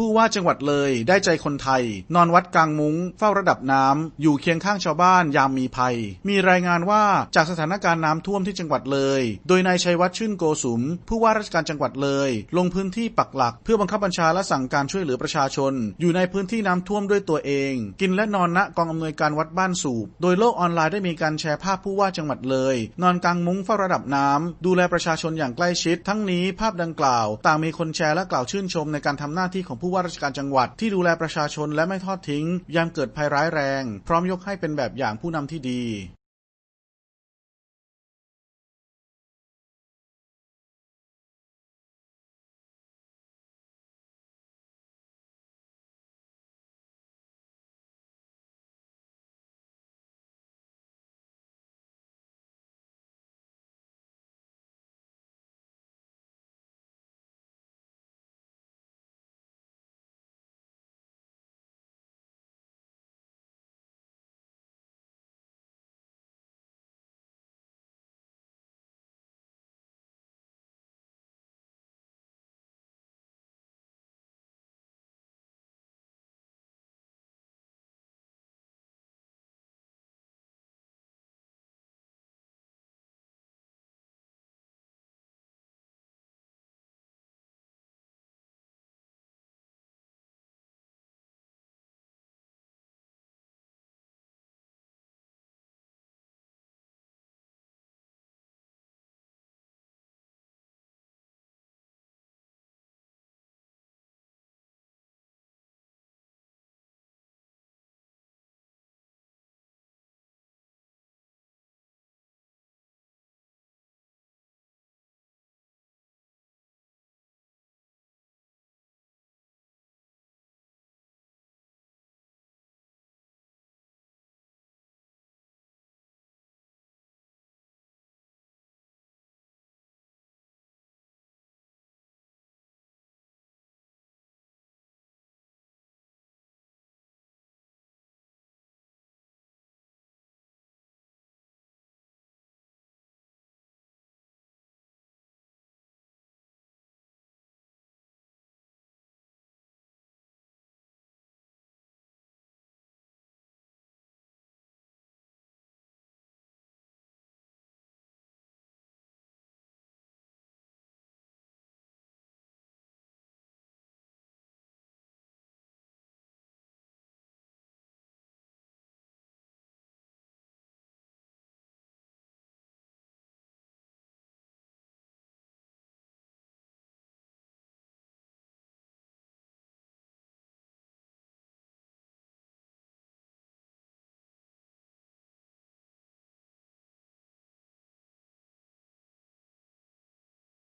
ผู้ว่าจังหวัดเลยได้ใจคนไทย นอนวัดกลางมุง้ง เฝ้าระดับน้ำอยู่เคียงข้างชาวบ้านยามมีภัย มีรายงานว่าจากสถานการณ์น้ำท่วมที่จังหวัดเลย โดยนายชัยวัฒน์ชื่นโกสุม ผู้ว่าราชการจังหวัดเลย ลงพื้นที่ปักหลัก เพื่อบังคับบัญชาและสั่งการช่วยเหลือประชาชน อยู่ในพื้นที่น้ำท่วมด้วยตัวเอง กินและนอนณกองอำนวยการวัดบ้านสูบ โดยโลกออนไลน์ได้มีการแชร์ภาพผู้ว่าจังหวัดเลย นอนกลางมุ้งเฝ้าระดับน้ำดูแลประชาชนอย่างใกล้ชิด ทั้งนี้ภาพดังกล่าว ต่างมีคนแชร์และกล่าวชื่นชมในการทำหน้าที่ของผู้ผู้ว่าราชการจังหวัดที่ดูแลประชาชนและไม่ทอดทิ้งยามเกิดภัยร้ายแรง พร้อมยกให้เป็นแบบอย่างผู้นำที่ดี